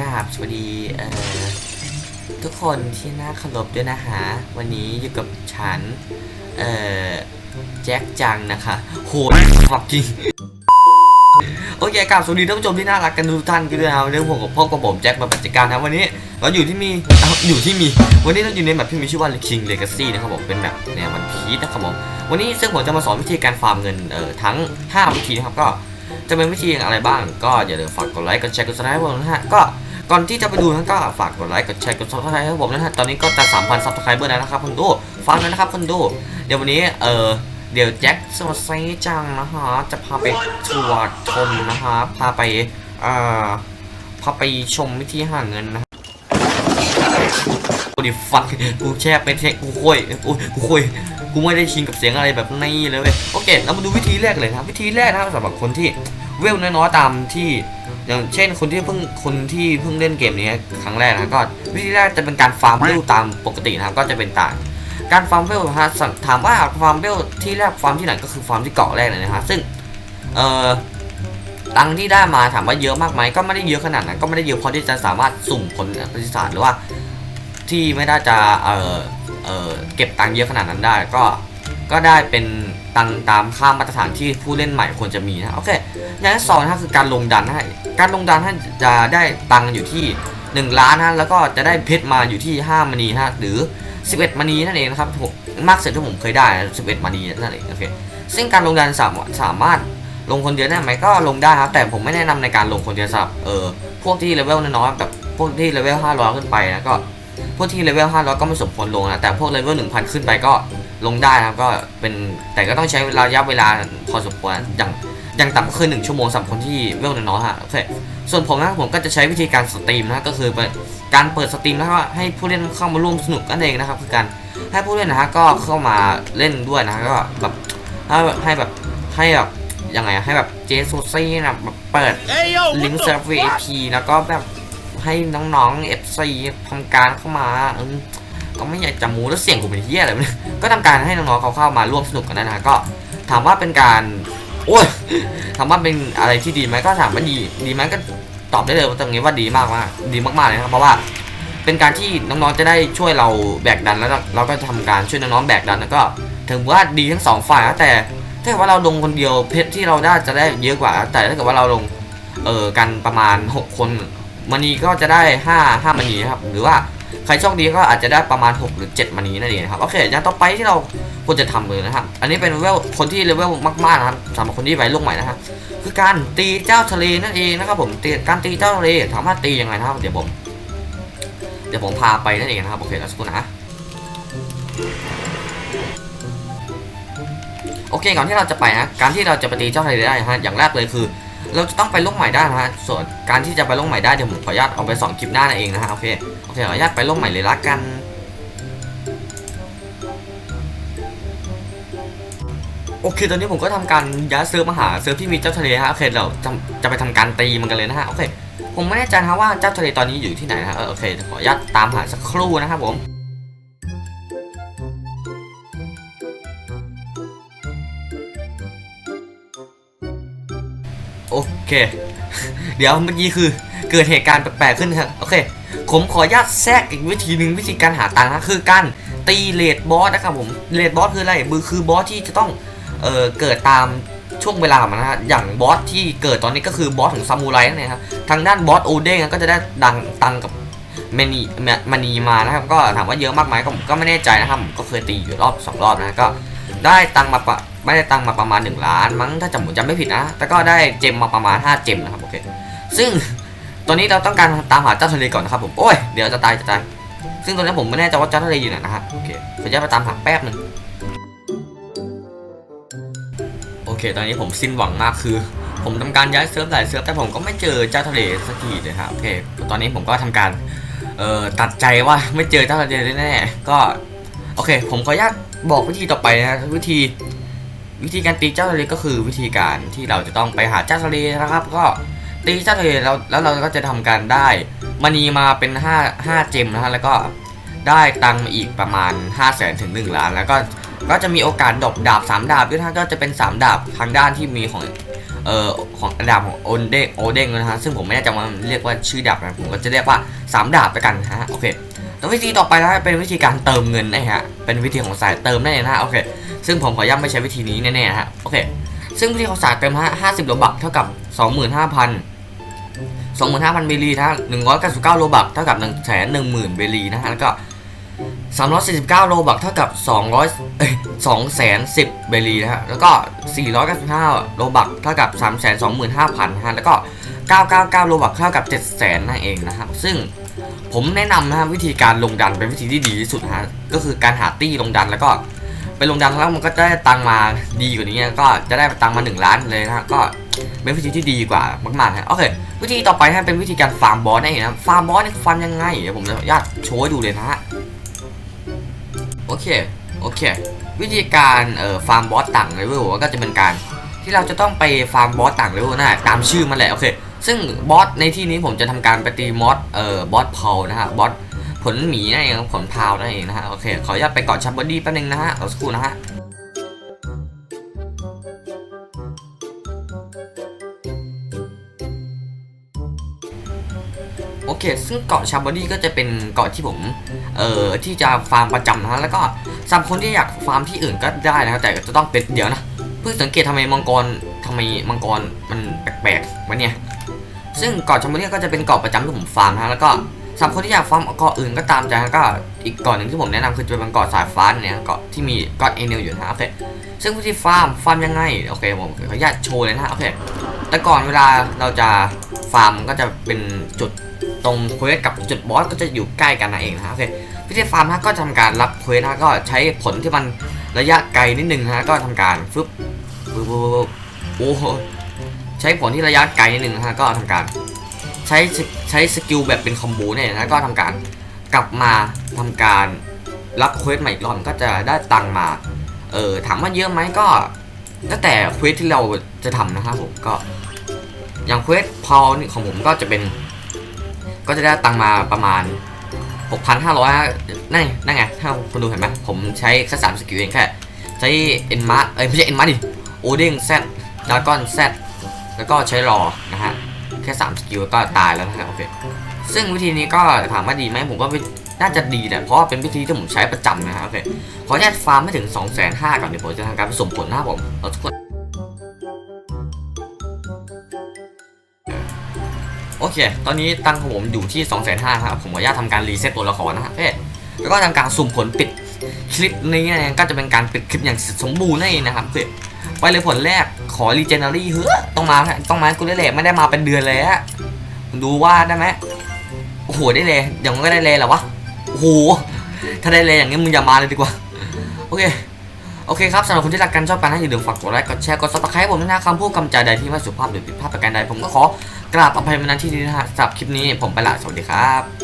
กราบสวัสดีเอ่อทุกคนที่น่าเคารพด้วยนะฮะวันนี้อยู่กับฉัน เอ่อ แจ็คจังนะคะ โหดฟักกิ้งโอเคกราบสวัสดีท่านผู้ชมที่น่ารักกันทุกท่านกันด้วยนะครับเรื่องผมกับพ่อกับผมแจ็คมาปัจจัดการนะวันนี้เราอยู่ที่มีออยู่ที่มี วันนี้เราอยู่ในแบบที่มีชื่อว่า King Legacy นะครับผมเป็นแบบแนววันพีชนะครับผมวันนี้ซึ่งผมจะมาสอนวิธีการฟาร์มเงินเอ่อทั้ง 5 วิธีนะครับก็จะเป็นวิธีอะไรบ้าง ก็อย่าลืมฝากกดไลค์กดแชร์กดซับสไครต์ให้ผมนะฮะก็ ก่อนที่จะไปดูนะก็ฝากกดไลค์กดแชร์กดซับสไครต์ให้ผมนะฮะตอนนี้ก็จะ3,000ซับสไครเบอร์แล้วนะครับคนดูฟังแล้วนะครับคนดูเดี๋ยววันนี้เออเดี๋ยวแจ็คสวัสดีจังนะฮะจะพาไปทัวร์ชมนะฮะพาไปเอ่อพาไปชมวิธีหาเงินนะกูดิฟักกูแช่เป็นเทคกูคุยกูคุยกูไม่ได้ชินกับเสียงอะไรแบบนี้เลยเว้ยโอเคเรามาดูวิธีแรกเลยนะวิธีแรกนะครับสำหรับคนที่เวลน้อยๆตามที่ อย่างเช่นคนที่เพิ่งคนที่เพิ่งเล่นเกมนี้ครั้งแรกนะก็วิธีแรกจะเป็นการฟาร์มเวลตามปกตินะครับก็จะเป็นต่างการฟาร์มเวลฮะถามว่าฟาร์มเวลที่แรกฟาร์มที่ไหนก็คือฟาร์มที่เกาะแรกเลยนะฮะซึ่งเอ่อตังที่ได้มาถามว่าเยอะมากไหมก็ไม่ได้เยอะขนาดนั้นก็ไม่ได้เยอะพอที่จะสามารถสุ่มผลปฏิศาสตร์หรือว่าที่ไม่ได้จะเอ่อเอ่อเก็บตังเยอะขนาดนั้นได้ก็ก็ได้เป็น ตังตามค่ามาตรฐานที่ผู้เล่นใหม่ควรจะมีนะโอเคอย่างที่สองนะคือการลงดันนะการลงดันท่านจะได้ตังค์อยู่ที่ 1 ล้านนะแล้วก็จะได้เพชรมาอยู่ที่ 5มณีนะหรือ 11มณีนั่นเองนะครับผมมากสุดที่ผมเคยได้ 11มณีนั่นเองโอเคซึ่งการลงดันสามสามารถลงคนเดียวได้ไหมก็ลงได้ครับ แต่ผมไม่แนะนำในการลงคนเดียวสำหรับเออพวกที่เลเวลน้อยๆแบบพวกที่เลเวล500ขึ้นไปนะก็ วกที่เลเวล500 ก็ไม่สมควรลงนะแต่พวกเลเวล1000 ขึ้นไปก็ลงได้นะครับก็เป็นแต่ก็ต้องใช้ระยะเวลาพอสมควรอย่างอย่างต่ำก็คือ1ชั่วโมงสำหรับคนที่เวลน้อยๆฮะโอเคส่วนผมนะผมก็จะใช้วิธีการสตรีมนะก็คือเปิดการเปิดสตรีมแล้วก็ให้ผู้เล่นเข้ามาร่วมสนุกนั่นเองนะครับคือการให้ผู้เล่นนะฮะก็เข้ามาเล่นด้วยนะฮะก็แบบให้ให้แบบให้แบบยังไงอะให้แบบเจสูซี่นะแบบเปิด Hey yo, ลิง what ก์เซิร์ฟ the VIP แล้วก็แบบ ให้น้องๆ FC ทำการเข้ามาก็ไม่อยากจะมูแล้วเสียงกูเป็นเฮียอะไรเนี่ยก็ทำการให้น้องๆเขาเข้ามาร่วมสนุกกันนะฮะก็ถามว่าเป็นการโอ้ยถามว่าเป็นอะไรที่ดีไหมก็ถามว่าดีดีไหมก็ตอบได้เลยว่าตรงนี้ว่าดีมากมากดีมากๆเลยครับเพราะว่า เป็นการที่น้องๆจะได้ช่วยเราแบกดันแล้วเราก็ทำการช่วยน้องๆแบกดันแล้วก็ถือว่าดีทั้งสองฝ่ายแต่ถ้าเกิดว่าเราลงคนเดียวเพชรที่เราได้จะได้เยอะกว่า แต่ถ้าเกิดว่าเราลงเออกันประมาณ 6 คน มณีก็จะได้5 5มณีนะครับ หรือว่าใครโชคดีก็อาจจะได้ประมาณ 6 หรือ 7มณีนั่นเองครับโอเคอย่างต่อไปที่เราควรจะทำเลยนะครับ อันนี้เป็นเลเวลคนที่เลเวลมากๆนะครับสำหรับคนที่ไว้ลงใหม่นะครับคือการตีเจ้าทะเลนั่นเองนะครับผมตีการตีเจ้าทะเลถามว่าตียังไงนะครับเดี๋ยวผม เดี๋ยวผมพาไปนั่นเองนะครับโอเคแล้วสักครู่นะโอเคก่อนที่เราจะไปนะการที่เราจะไปตีเจ้าทะเลได้นะฮะอย่างแรกเลยคือ เราจะต้องไปโลกใหม่ได้นะฮะ ส่วนการที่จะไปโลกใหม่ได้เดี๋ยวผมขออนุญาตเอาไปสอนคลิปหน้านั่นเองนะฮะโอเคโอเคขออนุญาตไปโลกใหม่เลยละกันโอเค ตอนนี้ผมก็ทำการย้ายเซิร์ฟมาหาเซิร์ฟที่มีเจ้าทะเลฮะ โอเค เราจะจะไปทำการตีมันกันเลยนะฮะ โอเค ผมไม่แน่ใจนะว่าเจ้าทะเลตอนนี้อยู่ที่ไหนนะฮะ โอเคขออนุญาตตามหาสักครู่นะครับผม โอเค เดี๋ยวเมื่อกี้คือเกิดเหตุการณ์แปลกๆขึ้นครับ โอเค ผมขออนุญาตแทรกอีกวิธีหนึ่งวิธีการหาตังค์นะคือการตีเลดบอสนะครับผมเลดบอสคืออะไรมือคือบอสที่จะต้องเอ่อเกิดตามช่วงเวลามันนะฮะอย่างบอสที่เกิดตอนนี้ก็คือบอสของซามูไรนั่นเองครับทางด้านบอสโอเด้งก็จะได้ดังตังกับเมนีมณีมานะครับ ก็ถามว่าเยอะมากไหมก็ผมก็ไม่แน่ใจนะครับผมก็เคยตีอยู่รอบสองรอบนะก็ได้ตังมาปะ ไม่ได้ตังค์มาประมาณ 1 ล้าน มั้งถ้าจำผมจำไม่ผิดนะแต่ก็ได้เจมมาประมาณ 5 เจมนะครับโอเคซึ่งตอนนี้เราต้องการตามหาเจ้าทะเลก่อนนะครับผมโอ้ยเดี๋ยวจะตายจะตายซึ่งตอนนี้ผมไม่แน่ใจว่าเจ้าทะเลอยู่ไหนนะฮะโอเคขออนุญาตไปตามหาแป๊บหนึ่งโอเคตอนนี้ผมสิ้นหวังมากคือ ผมทำการย้ายเซิร์ฟหลายเซิร์ฟแต่ผมก็ไม่เจอเจ้าทะเลสักทีเลยครับโอเคตอนนี้ผมก็ทำการเอ่อตัดใจว่าไม่เจอเจ้าทะเลแน่ๆก็โอเค ผมขออนุญาตบอกวิธีต่อไปนะวิธี วิธีการตีเจ้าทะเลก็คือวิธีการที่เราจะต้องไปหาเจ้าทะเลนะครับ ก็ตีเจ้าทะเลแล้วแล้วเราก็จะทำการได้มณีมาเป็น5 5เจมนะฮะแล้วก็ได้ตังค์มาอีกประมาณ 5 0 0แสนถึง 1 ล้าน แล้วก็ก็จะมีโอกาสดรอปดาบ 3 ดาบด้วยนะก็จะเป็น 3 ดาบทางด้านที่มีของเอออของดาบของโอนเด้งโอเด้งนะฮะซึ่งผมไม่แน่ใจว่าเรียกว่าชื่อดาบนะผมก็จะเรียกว่าสามดาบไปกันนะฮะโอเค แล้ววิธีต่อไปนะเป็นวิธีการเติมเงินนะฮะ เป็นวิธีของสายเติมนั่นเองนะโอเค ซึ่งผมขอย้ำไม่ใช้วิธีนี้แน่ๆฮะโอเค ซึ่งวิธีของสายเติมฮะห้าสิบโลบักเท่ากับสองหมื่นห้าพันสองหมื่นห้าพันเบลีนะฮะหนึ่งร้อยเก้าสิบเก้าโลบักเท่ากับหนึ่งแสนหนึ่งหมื่นเบลีนะฮะแล้วก็สามร้อยสี่สิบเก้าโลบักเท่ากับสองร้อยสองแสนสิบเบลีนะฮะแล้วก็สี่ร้อยเก้าสิบห้าโลบักเท่ากับสามแสนสองหมื่นห้าพันนะฮะแล้วก็เก้าเก้าเก้าโลบักเท่ากับเจ็ดแสนนั่นเองนะครับซึ่ง ผมแนะนำนะฮะวิธีการลงดันเป็นวิธีที่ดีที่สุดนะฮะก็คือการหาตี้ลงดันแล้วก็ไปลงดันแล้วมันก็จะได้ตังมาดีกว่านี้ก็จะได้ตังมา1ล้านเลยนะฮะก็เป็นวิธีที่ดีกว่ามากๆนะโอเค วิธีต่อไปนะเป็นวิธีการฟาร์มบอสนั่นเองนะฟาร์มบอสนี่ฟาร์มยังไงเดี๋ยวผมจะญาตโชว์ให้ดูเลยนะฮะโอเคโอเค วิธีการเอ่อฟาร์มบอสต่างเลเวลก็จะเป็นการที่เราจะต้องไปฟาร์มบอสต่างเลเวลนะฮะตามชื่อมันแหละโอเค ซึ่งบอสในที่นี้ผมจะทำการไปตีมอสเอ่อบอสเพลนะฮะบอสผลหมีนั่นเองผลพาวนั่นเองนะฮะโอเคขออนุญาตไปกอดชับบอดี้แป๊บนึงนะฮะรอสักครู่นะฮะโอเค ซึ่งเกาะชาบอดี้ก็จะเป็นเกาะที่ผม เอ่อ ที่จะฟาร์มประจำนะฮะ แล้วก็สำหรับคนที่อยากฟาร์มที่อื่นก็ได้นะครับแต่จะต้องเป็นเดี๋ยวนะ เพิ่งสังเกตทำไมมังกรทำไมมังกรมันแปลกๆวะเนี่ย ซึ่งเกาะชาบอดี้ก็จะเป็นเกาะประจำที่ผมฟาร์มนะฮะแล้วก็สำหรับคนที่อยากฟาร์มเกาะอื่นก็ตามใจนะก็อีกเกาะหนึ่งที่ผมแนะนำคือจะเป็นเกาะสายฟ้าเนี่ยเกาะที่มีเกาะเอเนลอยู่นะฮะโอเคซึ่งวิธีฟาร์มฟาร์มยังไงโอเคผมขออนุญาตโชว์เลยนะฮะโอเคแต่ก่อนเวลาเราจะฟาร์มก็จะเป็นจุดตรงเควสกับจุดบอสก็จะอยู่ใกล้กันนั่นเองนะฮะโอเควิธีฟาร์มนะก็ทำการรับเควสนะก็ใช้ผลที่มันระยะไกลนิดนึงนะฮะก็ทำการฟึบฟึบฟึบฟึบโอ้โห ใช้ผลที่ระยะไกลนิดนึงนะฮะก็ทำการ ใช้ใช้สกิลแบบเป็นคอมโบเนี่ยนะก็ทำการกลับมาทำการรับเควสใหม่อีกรอบก็จะได้ตังค์มา เออถามว่าเยอะไหมก็แล้วแต่เควสที่เราจะทำนะครับผมก็ อย่างเควสพอนี่ของผมก็จะเป็น ก็จะได้ตังค์มาประมาณ 6,500นั่นนั่นไงถ้าคุณดูเห็นไหมผมใช้แค่สามสกิลเองแค่ใช้เอ็นมาเอ้ยไม่ใช่เอ็นมาดิโอเด้งแซดดากอนแซด แล้วก็ใช้รอนะฮะแค่3สกิลก็ตายแล้วนะครับโอเคซึ่งวิธีนี้ก็ถามว่าดีไหมผมก็น่าจะดีแหละเพราะว่าเป็นวิธีที่ผมใช้ประจำนะครับโอเคขออนุญาตฟาร์มให้ถึง2 5 0 0 0 0ก่อนเดี๋ยวผมจะทำการผสมผลนะครับผมเอาทุกคนโอเค ตอนนี้ตังของผมอยู่ที่2 5 0 0 0ครับผมขออนุญาตทำการรีเซ็ตตัวละครนะฮะแล้วก็ทำการสุ่มผลปิดคลิปนี้นะก็จะเป็นการปิดคลิปอย่างสมบูรณ์นั่นเองนะครับโอเค ไปเลยผลแรกขอรีเจนเนอรี่เฮ้ยต้องมาต้องมากูได้เลยไม่ได้มาเป็นเดือนเลยฮะดูว่าได้ไหมโอ้โหได้เลยอย่างนั้ก็ได้เลยเหรอวะโอ้โหถ้าได้เลยอย่างนี้มึงอย่ามาเลยดีกว่าโอเคโอเคครับสำหรับคนที่รักกันชอบกันนะอย่าลืมฝากกดไลค์กดแชร์กดซับสไครต์ผมด้วยนะคำพูดคำจาใดที่ไม่สุภาพหรือผิดพลาดประการใดผมก็ขอกราบอภัยมาณที่นี้นะฮะสำหรับคลิปนี้ผมไปละสวัสดีครับ